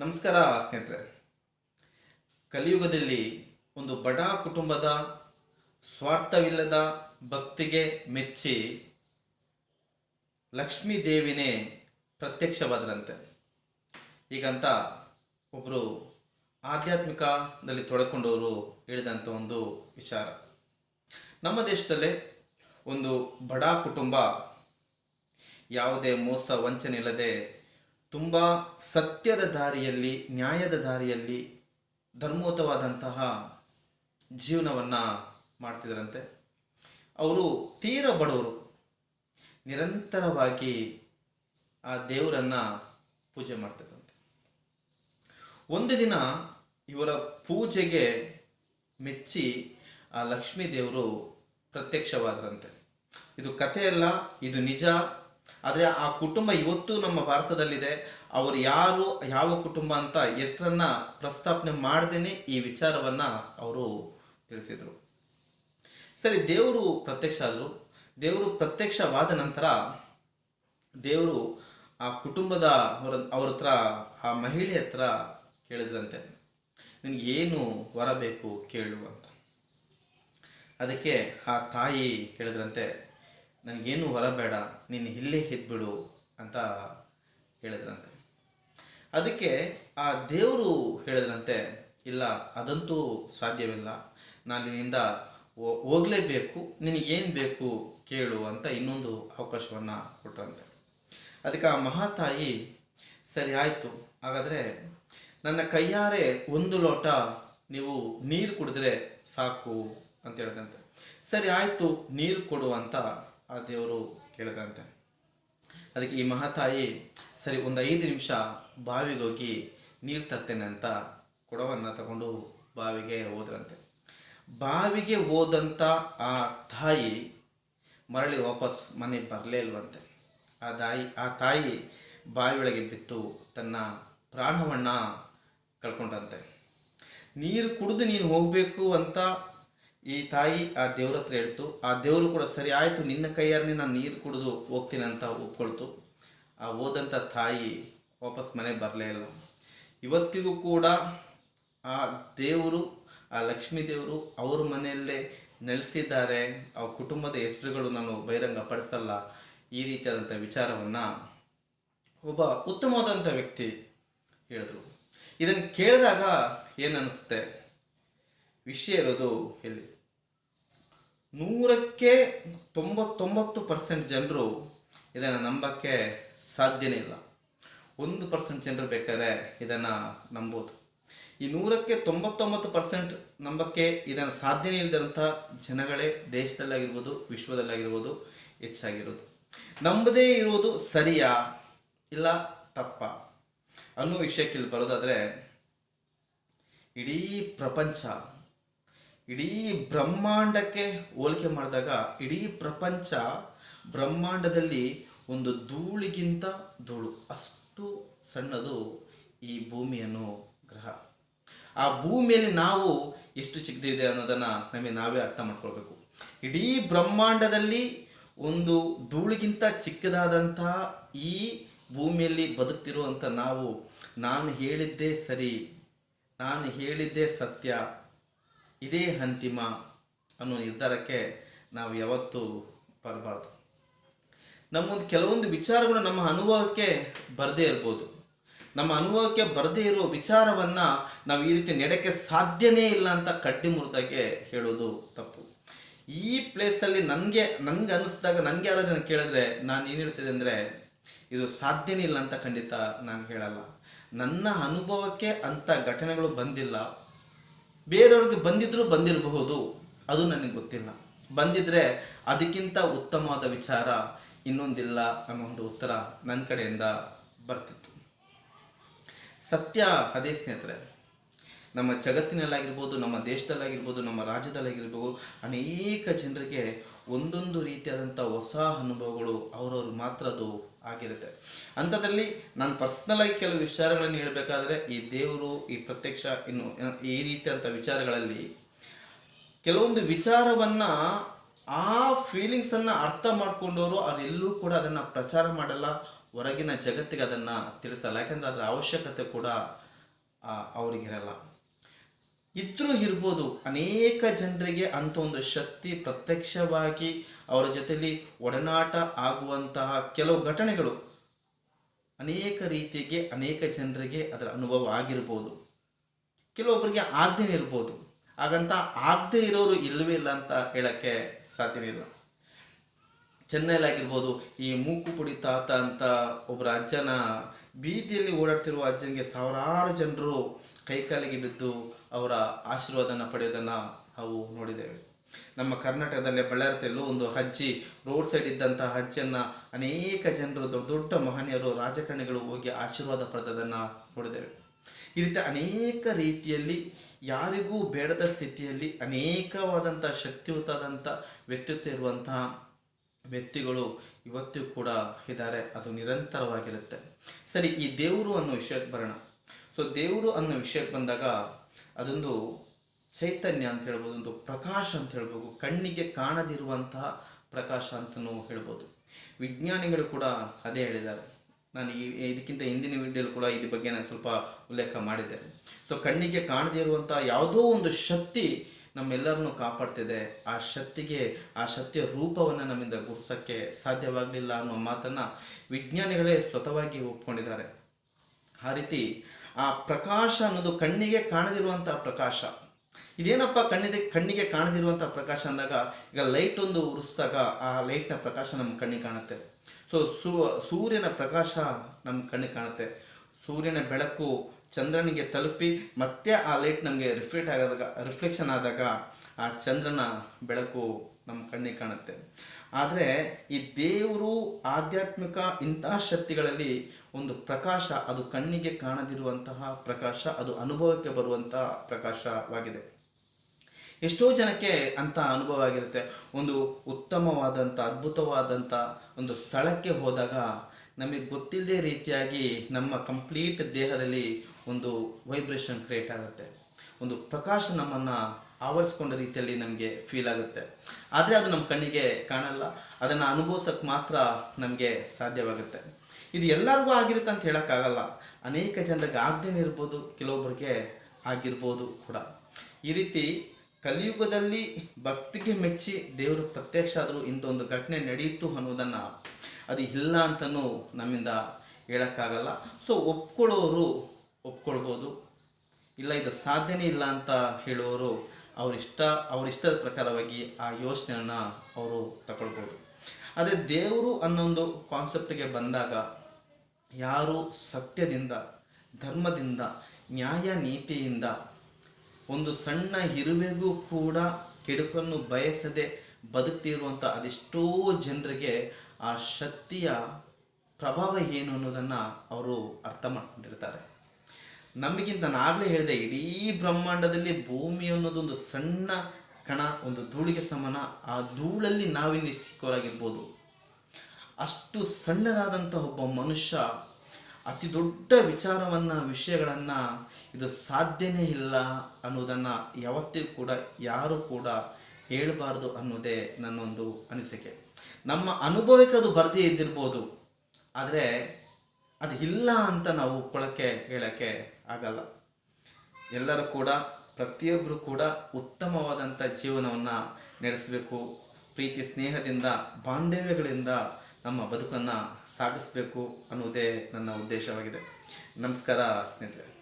ನಮಸ್ಕಾರ ಸ್ನೇಹಿತರೆ. ಕಲಿಯುಗದಲ್ಲಿ ಒಂದು ಬಡ ಕುಟುಂಬದ ಸ್ವಾರ್ಥವಿಲ್ಲದ ಭಕ್ತಿಗೆ ಮೆಚ್ಚಿ ಲಕ್ಷ್ಮೀ ದೇವಿನೇ ಪ್ರತ್ಯಕ್ಷವಾದರಂತೆ. ಈಗಂತ ಒಬ್ಬರು ಆಧ್ಯಾತ್ಮಿಕದಲ್ಲಿ ತೊಡಕೊಂಡವರು ಹೇಳಿದಂಥ ಒಂದು ವಿಚಾರ. ನಮ್ಮ ದೇಶದಲ್ಲೇ ಒಂದು ಬಡ ಕುಟುಂಬ ಯಾವುದೇ ಮೋಸ ವಂಚನೆ ಇಲ್ಲದೆ ತುಂಬ ಸತ್ಯದ ದಾರಿಯಲ್ಲಿ, ನ್ಯಾಯದ ದಾರಿಯಲ್ಲಿ ಧರ್ಮೋತವಾದಂತಹ ಜೀವನವನ್ನು ಮಾಡ್ತಿದ್ರಂತೆ. ಅವರು ತೀರ ಬಡವರು. ನಿರಂತರವಾಗಿ ಆ ದೇವರನ್ನು ಪೂಜೆ ಮಾಡ್ತಿದ್ರಂತೆ. ಒಂದು ದಿನ ಇವರ ಪೂಜೆಗೆ ಮೆಚ್ಚಿ ಆ ಲಕ್ಷ್ಮೀ ದೇವರು ಪ್ರತ್ಯಕ್ಷವಾದ್ರಂತೆ. ಇದು ಕಥೆಯಲ್ಲ, ಇದು ನಿಜ. ಆದರೆ ಆ ಕುಟುಂಬ ಇವತ್ತು ನಮ್ಮ ಭಾರತದಲ್ಲಿದೆ, ಅವರು ಯಾರು, ಯಾವ ಕುಟುಂಬ ಅಂತ ಹೆಸರನ್ನ ಪ್ರಸ್ತಾಪನೆ ಮಾಡ್ದೇನೆ ಈ ವಿಚಾರವನ್ನ ಅವರು ತಿಳಿಸಿದರು. ಸರಿ, ದೇವರು ಪ್ರತ್ಯಕ್ಷ ಆದರು. ದೇವರು ಪ್ರತ್ಯಕ್ಷವಾದ ನಂತರ ದೇವರು ಆ ಕುಟುಂಬದ ಅವರ, ಅವ್ರ ಹತ್ರ, ಆ ಮಹಿಳೆ ಹತ್ರ ಕೇಳಿದ್ರಂತೆ, ನಿನಗೆ ಏನು ವರ ಬೇಕು ಕೇಳು ಅಂತ. ಅದಕ್ಕೆ ಆ ತಾಯಿ ಕೇಳಿದ್ರಂತೆ ನನಗೇನು ವರ ಬೇಡ ನೀನು ಇಲ್ಲೇ ಇದ್ಬಿಡು ಅಂತ ಹೇಳಿದ್ರಂತೆ. ಅದಕ್ಕೆ ಆ ದೇವರು ಹೇಳಿದ್ರಂತೆ, ಇಲ್ಲ, ಅದಂತೂ ಸಾಧ್ಯವಿಲ್ಲ, ನಾನು ನಿನ್ನಿಂದ ಹೋಗ್ಲೇಬೇಕು, ನಿನಗೇನು ಬೇಕು ಕೇಳು ಅಂತ ಇನ್ನೊಂದು ಅವಕಾಶವನ್ನು ಕೊಟ್ಟರಂತೆ ಅದಕ್ಕೆ ಆ ಮಹಾತಾಯಿ, ಸರಿ ಆಯಿತು, ಹಾಗಾದರೆ ನನ್ನ ಕೈಯಾರೆ ಒಂದು ಲೋಟ ನೀವು ನೀರು ಕುಡಿದ್ರೆ ಸಾಕು ಅಂತ ಹೇಳಿದಂತೆ ಸರಿ ಆಯಿತು, ನೀರು ಕೊಡು ಅಂತ ಆ ದೇವರು ಕೇಳಿದಂತೆ. ಅದಕ್ಕೆ ಈ ಮಹಾತಾಯಿ, ಸರಿ, ಒಂದು ಐದು ನಿಮಿಷ ಬಾವಿಗೆ ಹೋಗಿ ನೀರು ತರ್ತೇನೆ ಅಂತ ಕೊಡವನ್ನು ತಗೊಂಡು ಬಾವಿಗೆ ಹೋದ್ರಂತೆ. ಬಾವಿಗೆ ಹೋದಂಥ ಆ ತಾಯಿ ಮರಳಿ ವಾಪಸ್ ಮನೆ ಬರಲೇ ಇಲ್ವಂತೆ. ಆ ತಾಯಿ ಆ ತಾಯಿ ಬಾವಿಯೊಳಗೆ ಬಿತ್ತು, ತನ್ನ ಪ್ರಾಣವನ್ನು ಕಳ್ಕೊಂಡಂತೆ. ನೀರು ಕುಡಿದು ನೀನು ಹೋಗಬೇಕು ಅಂತ ಈ ತಾಯಿ ಆ ದೇವ್ರ ಹತ್ರ ಹೇಳ್ತು, ಆ ದೇವರು ಕೂಡ ಸರಿ ಆಯಿತು, ನಿನ್ನ ಕೈಯಾರನೇ ನಾನು ನೀರು ಕುಡಿದು ಹೋಗ್ತೀನಿ ಅಂತ ಒಪ್ಕೊಳ್ತು. ಆ ಹೋದಂಥ ತಾಯಿ ವಾಪಸ್ ಮನೆಗೆ ಬರಲೇ ಇಲ್ಲ. ಇವತ್ತಿಗೂ ಕೂಡ ಆ ದೇವರು, ಆ ಲಕ್ಷ್ಮೀ ದೇವರು ಅವ್ರ ಮನೆಯಲ್ಲೇ ನೆಲೆಸಿದ್ದಾರೆ. ಆ ಕುಟುಂಬದ ಹೆಸರುಗಳು ನಾನು ಬಹಿರಂಗ ಪಡಿಸಲ್ಲ ಈ ರೀತಿಯಾದಂಥ ವಿಚಾರವನ್ನು ಒಬ್ಬ ಉತ್ತಮವಾದಂಥ ವ್ಯಕ್ತಿ ಹೇಳಿದ್ರು. ಇದನ್ನು ಕೇಳಿದಾಗ ಏನು ಅನಿಸುತ್ತೆ? ವಿಷಯ ಇರೋದು ಎಲ್ಲಿ ನೂರಕ್ಕೆ ತೊಂಬತ್ತೊಂಬತ್ತು ಪರ್ಸೆಂಟ್ ಜನರು ಇದನ್ನು ನಂಬಕ್ಕೆ ಸಾಧ್ಯನೇ ಇಲ್ಲ. ಒಂದು ಪರ್ಸೆಂಟ್ ಜನರು ಬೇಕಾದ್ರೆ ಇದನ್ನು ನಂಬೋದು. ಈ ನೂರಕ್ಕೆ ತೊಂಬತ್ತೊಂಬತ್ತು ಪರ್ಸೆಂಟ್ ನಂಬಕ್ಕೆ ಇದನ್ನು ಸಾಧ್ಯನೇ ಇಲ್ಲದಂಥ ಜನಗಳೇ ದೇಶದಲ್ಲಾಗಿರ್ಬೋದು, ವಿಶ್ವದಲ್ಲಾಗಿರ್ಬೋದು ಹೆಚ್ಚಾಗಿರೋದು. ನಂಬದೇ ಇರುವುದು ಸರಿಯಾ ಇಲ್ಲ ತಪ್ಪ? ಅನ್ನೋ ವಿಷಯಕ್ಕೆ ಇಲ್ಲಿ ಬರೋದಾದರೆ, ಇಡೀ ಪ್ರಪಂಚ ಇಡೀ ಬ್ರಹ್ಮಾಂಡಕ್ಕೆ ಹೋಲಿಕೆ ಮಾಡಿದಾಗ ಇಡೀ ಪ್ರಪಂಚ ಬ್ರಹ್ಮಾಂಡದಲ್ಲಿ ಒಂದು ಧೂಳಿಗಿಂತ ಧೂಳು, ಅಷ್ಟು ಸಣ್ಣದು ಈ ಭೂಮಿ ಅನ್ನೋ ಗ್ರಹ. ಆ ಭೂಮಿಯಲ್ಲಿ ನಾವು ಎಷ್ಟು ಚಿಕ್ಕದಿದೆ ಅನ್ನೋದನ್ನು ನಮಗೆ ನಾವೇ ಅರ್ಥ ಮಾಡ್ಕೊಳ್ಬೇಕು. ಇಡೀ ಬ್ರಹ್ಮಾಂಡದಲ್ಲಿ ಒಂದು ಧೂಳಿಗಿಂತ ಚಿಕ್ಕದಾದಂತಹ ಈ ಭೂಮಿಯಲ್ಲಿ ಬದುಕ್ತಿರುವಂಥ ನಾವು, ನಾನು ಹೇಳಿದ್ದೇ ಸರಿ, ನಾನು ಹೇಳಿದ್ದೇ ಸತ್ಯ ಇದೇ ಅಂತಿಮ ಅನ್ನೋ ನಿರ್ಧಾರಕ್ಕೆ ನಾವು ಯಾವತ್ತೂ ಬರಬಾರ್ದು. ನಮ್ಮೊಂದು ಕೆಲವೊಂದು ವಿಚಾರಗಳು ನಮ್ಮ ಅನುಭವಕ್ಕೆ ಬರದೇ ಇರ್ಬೋದು. ನಮ್ಮ ಅನುಭವಕ್ಕೆ ಬರದೇ ಇರೋ ವಿಚಾರವನ್ನು ನಾವು ಈ ರೀತಿ ನೆಡಕ್ಕೆ ಸಾಧ್ಯನೇ ಇಲ್ಲ ಅಂತ ಕಡ್ಡಿ ಮುರಿದಾಗೆ ಹೇಳೋದು ತಪ್ಪು. ಈ ಪ್ಲೇಸಲ್ಲಿ ನನಗೆ ನನಗೆ ಅನ್ನಿಸ್ದಾಗ ನನಗೆ ಯಾರಾದ್ರೂ ಕೇಳಿದ್ರೆ ನಾನು ಏನು ಹೇಳ್ತಿದ್ದೆ ಅಂದರೆ, ಇದು ಸಾಧ್ಯನೇ ಇಲ್ಲ ಅಂತ ಖಂಡಿತ ನಾನು ಹೇಳಲ್ಲ. ನನ್ನ ಅನುಭವಕ್ಕೆ ಅಂಥ ಘಟನೆಗಳು ಬಂದಿಲ್ಲ. ಬೇರೆಯವ್ರಿಗೆ ಬಂದಿದ್ರು ಬಂದಿರಬಹುದು. ಅದು ನನಗೆ ಗೊತ್ತಿಲ್ಲ. ಬಂದಿದ್ರೆ ಅದಕ್ಕಿಂತ ಉತ್ತಮವಾದ ವಿಚಾರ ಇನ್ನೊಂದಿಲ್ಲ ಅನ್ನೋ ಒಂದು ಉತ್ತರ ನನ್ನ ಕಡೆಯಿಂದ ಬರ್ತಿತ್ತು. ಸತ್ಯ ಅದೇ ಸ್ನೇಹಿತರೆ. ನಮ್ಮ ಜಗತ್ತಿನಲ್ಲಾಗಿರ್ಬೋದು, ನಮ್ಮ ದೇಶದಲ್ಲಾಗಿರ್ಬೋದು, ನಮ್ಮ ರಾಜ್ಯದಲ್ಲಾಗಿರ್ಬೋದು, ಅನೇಕ ಜನರಿಗೆ ಒಂದೊಂದು ರೀತಿಯಾದಂಥ ಹೊಸ ಅನುಭವಗಳು ಅವ್ರವ್ರು ಮಾತ್ರ ಅದು ಆಗಿರುತ್ತೆ. ಅಂಥದ್ರಲ್ಲಿ ನಾನು ಪರ್ಸ್ನಲಾಗಿ ಕೆಲವು ವಿಚಾರಗಳನ್ನು ಹೇಳಬೇಕಾದ್ರೆ, ಈ ದೇವರು, ಈ ಪ್ರತ್ಯಕ್ಷ, ಇನ್ನು, ಈ ರೀತಿಯಾದಂಥ ವಿಚಾರಗಳಲ್ಲಿ ಕೆಲವೊಂದು ವಿಚಾರವನ್ನ ಆ ಫೀಲಿಂಗ್ಸನ್ನು ಅರ್ಥ ಮಾಡ್ಕೊಂಡವರು ಅವರೆಲ್ಲೂ ಕೂಡ ಅದನ್ನು ಪ್ರಚಾರ ಮಾಡಲ್ಲ. ಹೊರಗಿನ ಜಗತ್ತಿಗೆ ಅದನ್ನು ತಿಳಿಸಲ್ಲ. ಯಾಕಂದರೆ ಅದರ ಅವಶ್ಯಕತೆ ಕೂಡ ಅವರಿಗಿರಲ್ಲ. ಇದ್ರೂ ಇರ್ಬೋದು. ಅನೇಕ ಜನರಿಗೆ ಅಂತ ಒಂದು ಶಕ್ತಿ ಪ್ರತ್ಯಕ್ಷವಾಗಿ ಅವರ ಜೊತೆಯಲ್ಲಿ ಒಡನಾಟ ಆಗುವಂತಹ ಕೆಲವು ಘಟನೆಗಳು ಅನೇಕ ರೀತಿಗೆ ಅನೇಕ ಜನರಿಗೆ ಅದರ ಅನುಭವ ಆಗಿರ್ಬೋದು. ಕೆಲವೊಬ್ಬರಿಗೆ ಆಗದೇ ಇರ್ಬೋದು. ಹಾಗಂತ ಆಗದೆ ಇರೋರು ಇಲ್ಲವೇ ಇಲ್ಲ ಅಂತ ಹೇಳಕ್ಕೆ ಸಾಧ್ಯವೇ ಚೆನ್ನೈಲಾಗಿರ್ಬೋದು ಈ ಮೂಕು ಪುಡಿ ತಾತ ಅಂತ ಒಬ್ಬರ ಅಜ್ಜನ ಬೀದಿಯಲ್ಲಿ ಓಡಾಡ್ತಿರುವ ಅಜ್ಜನಿಗೆ ಸಾವಿರಾರು ಜನರು ಕೈಕಾಲಿಗೆ ಬಿದ್ದು ಅವರ ಆಶೀರ್ವಾದನ ಪಡೆಯೋದನ್ನು ನಾವು ನೋಡಿದ್ದೇವೆ. ನಮ್ಮ ಕರ್ನಾಟಕದಲ್ಲೇ ಬಳ್ಳಾರಿಯಲ್ಲೂ ಒಂದು ಅಜ್ಜಿ ರೋಡ್ ಸೈಡ್ ಇದ್ದಂತಹ ಅಜ್ಜಿಯನ್ನ ಅನೇಕ ಜನರು, ದೊಡ್ಡ ದೊಡ್ಡ ಮಹನೀಯರು, ರಾಜಕಾರಣಿಗಳು ಹೋಗಿ ಆಶೀರ್ವಾದ ಪಡೆದದನ್ನು ನೋಡಿದ್ದೇವೆ. ಈ ರೀತಿ ಅನೇಕ ರೀತಿಯಲ್ಲಿ, ಯಾರಿಗೂ ಬೇಡದ ಸ್ಥಿತಿಯಲ್ಲಿ ಅನೇಕವಾದಂಥ ಶಕ್ತಿಯುತವಾದಂಥ ವ್ಯಕ್ತಿತ್ವ ಇರುವಂತಹ ವ್ಯಕ್ತಿಗಳು ಇವತ್ತು ಕೂಡ ಇದ್ದಾರೆ. ಅದು ನಿರಂತರವಾಗಿರುತ್ತೆ. ಸರಿ, ಈ ದೇವರು ಅನ್ನೋ ವಿಷಯಕ್ಕೆ ಬರೋಣ. ಸೊ ದೇವರು ಅನ್ನೋ ವಿಷಯಕ್ಕೆ ಬಂದಾಗ ಅದೊಂದು ಚೈತನ್ಯ ಅಂತ ಹೇಳ್ಬೋದು, ಒಂದು ಪ್ರಕಾಶ ಅಂತ ಹೇಳ್ಬೋದು, ಕಣ್ಣಿಗೆ ಕಾಣದಿರುವಂತಹ ಪ್ರಕಾಶ ಅಂತಲೂ ಹೇಳ್ಬೋದು. ವಿಜ್ಞಾನಿಗಳು ಕೂಡ ಅದೇ ಹೇಳಿದ್ದಾರೆ. ನಾನು ಈ ಇದಕ್ಕಿಂತ ಹಿಂದಿನ ವಿಡಿಯೋಲಿ ಕೂಡ ಇದ್ರ ಬಗ್ಗೆ ನಾನು ಸ್ವಲ್ಪ ಉಲ್ಲೇಖ ಮಾಡಿದ್ದೆ. ಸೊ ಕಣ್ಣಿಗೆ ಕಾಣದೇ ಇರುವಂಥ ಯಾವುದೋ ಒಂದು ಶಕ್ತಿ ನಮ್ಮೆಲ್ಲರನ್ನು ಕಾಪಾಡ್ತಿದೆ. ಆ ಶಕ್ತಿಗೆ, ಆ ಶಕ್ತಿಯ ರೂಪವನ್ನು ನಮ್ಮಿಂದ ಗುರುಸಕ್ಕೆ ಸಾಧ್ಯವಾಗಲಿಲ್ಲ ಅನ್ನೋ ಮಾತನ್ನ ವಿಜ್ಞಾನಿಗಳೇ ಸ್ವತವಾಗಿ ಒಪ್ಕೊಂಡಿದ್ದಾರೆ. ಆ ರೀತಿ ಆ ಪ್ರಕಾಶ ಅನ್ನೋದು ಕಣ್ಣಿಗೆ ಕಾಣದಿರುವಂಥ ಪ್ರಕಾಶ. ಇದೇನಪ್ಪ ಕಣ್ಣಿದೆ, ಕಣ್ಣಿಗೆ ಕಾಣದಿರುವಂಥ ಪ್ರಕಾಶ ಅಂದಾಗ ಈಗ ಲೈಟ್ ಒಂದು ಉರಿಸಿದಾಗ ಆ ಲೈಟ್ನ ಪ್ರಕಾಶ ನಮ್ಮ ಕಣ್ಣಿಗೆ ಕಾಣುತ್ತೆ. ಸೊ ಸೂ, ಸೂರ್ಯನ ಪ್ರಕಾಶ ನಮ್ಮ ಕಣ್ಣಿಗೆ ಕಾಣುತ್ತೆ. ಸೂರ್ಯನ ಬೆಳಕು ಚಂದ್ರನಿಗೆ ತಲುಪಿ ಮತ್ತೆ ಆ ಲೈಟ್ ನಮಗೆ ರಿಫ್ಲೆಕ್ಟ್ ಆಗದಾಗ ರಿಫ್ಲೆಕ್ಷನ್ ಆದಾಗ ಆ ಚಂದ್ರನ ಬೆಳಕು ನಮ್ಮ ಕಣ್ಣಿಗೆ ಕಾಣುತ್ತೆ. ಆದರೆ ಈ ದೇವರು ಆಧ್ಯಾತ್ಮಿಕ ಇಂತಹ ಶಕ್ತಿಗಳಲ್ಲಿ ಒಂದು ಪ್ರಕಾಶ, ಅದು ಕಣ್ಣಿಗೆ ಕಾಣದಿರುವಂತಹ ಪ್ರಕಾಶ, ಅದು ಅನುಭವಕ್ಕೆ ಬರುವಂತಹ ಪ್ರಕಾಶವಾಗಿದೆ. ಎಷ್ಟೋ ಜನಕ್ಕೆ ಅಂತ ಅನುಭವ ಆಗಿರುತ್ತೆ. ಒಂದು ಉತ್ತಮವಾದಂಥ, ಅದ್ಭುತವಾದಂಥ ಒಂದು ಸ್ಥಳಕ್ಕೆ ಹೋದಾಗ ನಮಗೆ ಗೊತ್ತಿಲ್ಲದೆ ರೀತಿಯಾಗಿ ನಮ್ಮ ಕಂಪ್ಲೀಟ್ ದೇಹದಲ್ಲಿ ಒಂದು ವೈಬ್ರೇಷನ್ ಕ್ರಿಯೇಟ್ ಆಗುತ್ತೆ. ಒಂದು ಪ್ರಕಾಶ ನಮ್ಮನ್ನು ಆವರಿಸ್ಕೊಂಡ ರೀತಿಯಲ್ಲಿ ನಮಗೆ ಫೀಲ್ ಆಗುತ್ತೆ. ಆದರೆ ಅದು ನಮ್ಮ ಕಣ್ಣಿಗೆ ಕಾಣಲ್ಲ. ಅದನ್ನು ಅನುಭವಿಸೋಕ್ಕೆ ಮಾತ್ರ ನಮಗೆ ಸಾಧ್ಯವಾಗುತ್ತೆ. ಇದು ಎಲ್ಲರಿಗೂ ಆಗಿರುತ್ತೆ ಅಂತ ಹೇಳೋಕ್ಕಾಗಲ್ಲ. ಅನೇಕ ಜನರಿಗೆ ಆಗದೇನೆ ಇರ್ಬೋದು ಕೆಲವೊಬ್ಬರಿಗೆ ಆಗಿರ್ಬೋದು ಕೂಡ. ಈ ರೀತಿ ಕಲಿಯುಗದಲ್ಲಿ ಭಕ್ತಿಗೆ ಮೆಚ್ಚಿ ದೇವರು ಪ್ರತ್ಯಕ್ಷ ಆದರೂ ಇಂಥ ಒಂದು ಘಟನೆ ನಡೆಯಿತು ಅನ್ನೋದನ್ನು ಅದು ಇಲ್ಲ ಅಂತಲೂ ನಮ್ಮಿಂದ ಹೇಳೋಕ್ಕಾಗಲ್ಲ. ಸೊ ಒಪ್ಕೊಳ್ಳೋರು ಒಪ್ಕೊಳ್ಬೋದು. ಇಲ್ಲ, ಇದು ಸಾಧ್ಯನೇ ಇಲ್ಲ ಅಂತ ಹೇಳುವವರು ಅವರಿಷ್ಟ ಅವರಿಷ್ಟದ ಪ್ರಕಾರವಾಗಿ ಆ ಯೋಚನೆಯನ್ನು ಅವರು ತಗೊಳ್ಬೋದು ಅದೇ ದೇವರು ಅನ್ನೊಂದು ಕಾನ್ಸೆಪ್ಟ್ಗೆ ಬಂದಾಗ ಯಾರು ಸತ್ಯದಿಂದ, ಧರ್ಮದಿಂದ, ನ್ಯಾಯ ನೀತಿಯಿಂದ ಒಂದು ಸಣ್ಣ ಇರುವೆಗೂ ಕೂಡ ಕೆಡುಕನ್ನು ಬಯಸದೆ ಬದುಕ್ತಿರುವಂಥ ಅದೆಷ್ಟೋ ಜನರಿಗೆ ಆ ಶಕ್ತಿಯ ಪ್ರಭಾವ ಏನು ಅನ್ನೋದನ್ನು ಅವರು ಅರ್ಥ ಮಾಡ್ಕೊಂಡಿರ್ತಾರೆ. ನಮಗಿಂತ ನಾಗಲೇ ಹೇಳಿದೆ, ಇಡೀ ಬ್ರಹ್ಮಾಂಡದಲ್ಲಿ ಭೂಮಿ ಅನ್ನೋದೊಂದು ಸಣ್ಣ ಕಣ, ಒಂದು ಧೂಳಿಗೆ ಸಮಾನ, ಆ ಧೂಳಲ್ಲಿ ನಾವಿನ್ನು ಚಿಕ್ಕವರಾಗಿರ್ಬೋದು ಅಷ್ಟು ಸಣ್ಣದಾದಂಥ ಒಬ್ಬ ಮನುಷ್ಯ ಅತಿ ದೊಡ್ಡ ವಿಚಾರವನ್ನ, ವಿಷಯಗಳನ್ನ ಇದು ಸಾಧ್ಯನೇ ಇಲ್ಲ ಅನ್ನೋದನ್ನು ಯಾವತ್ತಿಗೂ ಕೂಡ, ಯಾರು ಕೂಡ ಹೇಳಬಾರ್ದು ಅನ್ನೋದೇ ನನ್ನೊಂದು ಅನಿಸಿಕೆ. ನಮ್ಮ ಅನುಭವಕ್ಕೆ ಅದು ಬರದೇ ಇದ್ದಿರ್ಬೋದು. ಆದರೆ ಅದು ಇಲ್ಲ ಅಂತ ನಾವು ಒಪ್ಕೊಳ್ಳೋಕ್ಕೆ ಹೇಳೋಕ್ಕೆ ಆಗಲ್ಲ. ಎಲ್ಲರೂ ಕೂಡ ಪ್ರತಿಯೊಬ್ಬರು ಕೂಡ ಉತ್ತಮವಾದಂಥ ಜೀವನವನ್ನು ನಡೆಸಬೇಕು. ಪ್ರೀತಿ, ಸ್ನೇಹದಿಂದ, ಬಾಂಧವ್ಯಗಳಿಂದ ನಮ್ಮ ಬದುಕನ್ನು ಸಾಗಿಸಬೇಕು ಅನ್ನೋದೇ ನನ್ನ ಉದ್ದೇಶವಾಗಿದೆ. ನಮಸ್ಕಾರ ಸ್ನೇಹಿತರೆ.